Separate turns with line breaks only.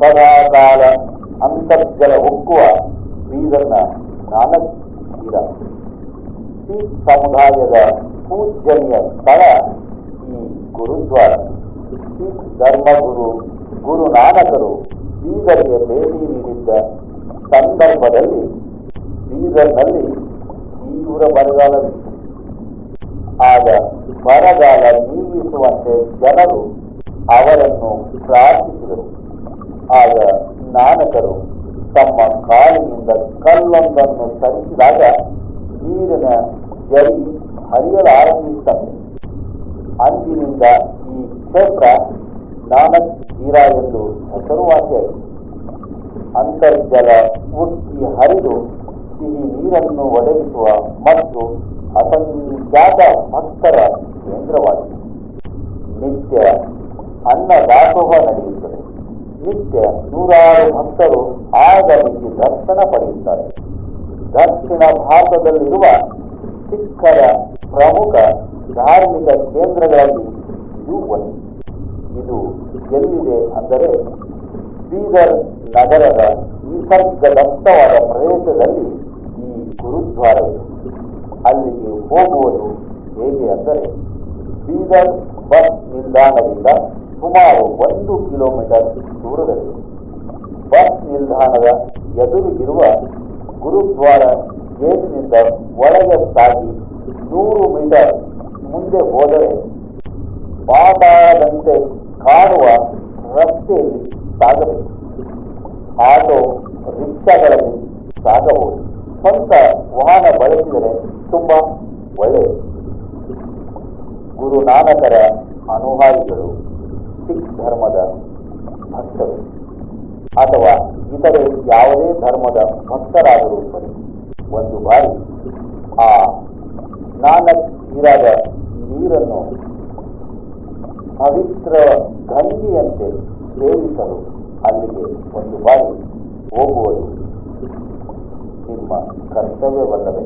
ಸದಾಕಾಲ ಅಂತರ್ಜಲ ಒಕ್ಕುವ ಬೀದರ್ನ ನಾನಕ್ ಸಿಖ್ ಸಮುದಾಯದ ಪೂಜ್ಯನೀಯ ಸ್ಥಳ ಈ ಗುರುದ್ವಾರ. ಸಿಖ್ ಧರ್ಮಗುರು ಗುರು ನಾನಕರು ಬೀದರ್ಗೆ ಭೇಟಿ ನೀಡಿದ್ದ ಸಂದರ್ಭದಲ್ಲಿ ಬೀದರ್ನಲ್ಲಿ ತೀವ್ರ ಬರಗಾಲವಿತ್ತು. ಆಗ ಬರಗಾಲ ನೀಗಿಸುವಂತೆ ಜನರು ಅವರನ್ನು ಪ್ರಾರ್ಥಿಸಿದರು ಆಗ ನಾನಕರು ತಮ್ಮ ಕಾಲಿನಿಂದ ಕಲ್ಲೊಂದನ್ನು ಸರಿಸಿದಾಗ ನೀರಿನ ಜರಿ ಆರಂಭಿಸುತ್ತಾನೆ ಅಂದಿನಿಂದ ಈ ಕ್ಷೇತ್ರ ನಾನಕ್ ಜೀರಾ ಎಂದು ಹೆಸರುವಾಸಿಯಾಗಿದೆ ಅಂತರ್ಜಲ ಉಕ್ಕಿ ಹರಿದು ಸಿಹಿ ನೀರನ್ನು ಒದಗಿಸುವ ಮತ್ತು ಅಸಂಖ್ಯಾತ ಭಕ್ತರ ಕೇಂದ್ರವಾಗಿದೆ. ನಿತ್ಯ ನೂರಾರು ಭಕ್ತರು ಆಗಮಿಸಿ ದರ್ಶನ ಪಡೆಯುತ್ತಾರೆ. ದಕ್ಷಿಣ ಭಾರತದಲ್ಲಿರುವ ಸಿಖ್ಖರ ಪ್ರಮುಖ ಧಾರ್ಮಿಕ ಕೇಂದ್ರಗಳಲ್ಲಿ ಇದು ಒಂದು. ಇದು ಎಲ್ಲಿದೆ ಅಂದರೆ ಬೀದರ್ ನಗರದ ನಿಸರ್ಗದತ್ತವಾದ ಪ್ರದೇಶದಲ್ಲಿ ಈ ಗುರುದ್ವಾರವಿದೆ ಅಲ್ಲಿಗೆ ಹೋಗುವುದು ಹೇಗೆ ಅಂದರೆ ಬೀದರ್ ಬಸ್ ನಿಲ್ದಾಣದಿಂದ ಸುಮಾರು ಒಂದು ಕಿಲೋಮೀಟರ್ ದೂರದಲ್ಲಿ. ಬಸ್ ನಿಲ್ದಾಣದ ಎದುರಿಗಿರುವ ಗುರುದ್ವಾರ ಗೇಟ್ನಿಂದ ಒಳಗೆ ಸಾಗಿ ನೂರು ಮೀಟರ್ ಮುಂದೆ ಹೋದರೆ ಪಾತಾಳದಂತೆ ಕಾಣುವ ರಸ್ತೆಯಲ್ಲಿ ಸಾಗಬೇಕು. ಆಟೋ ರಿಕ್ಷಾಗಳಲ್ಲಿ ಸಾಗಬಹುದು. ಸ್ವಂತ ವಾಹನ ಬಳಸಿದರೆ ತುಂಬ ಒಳ್ಳೆಯದು. ಗುರುನಾನಕರ ಅನುಭಾವಿಗಳು ಸಿಖ್ ಧರ್ಮದ ಭಕ್ತರು. ಅಥವಾ ಇತರೆ ಯಾವುದೇ ಧರ್ಮದ ಭಕ್ತರಾದರೂ ಸರಿ, ಒಂದು ಬಾರಿ ಆ ನಾನಕ್ ನೀರಾದ ನೀರನ್ನು ಪವಿತ್ರ ಗಂಗೆಯಂತೆ ಸೇವಿಸಲು ಅಲ್ಲಿಗೆ ಒಂದು ಬಾರಿ ಹೋಗುವುದು ನಿಮ್ಮ ಕರ್ತವ್ಯವಲ್ಲವೇ?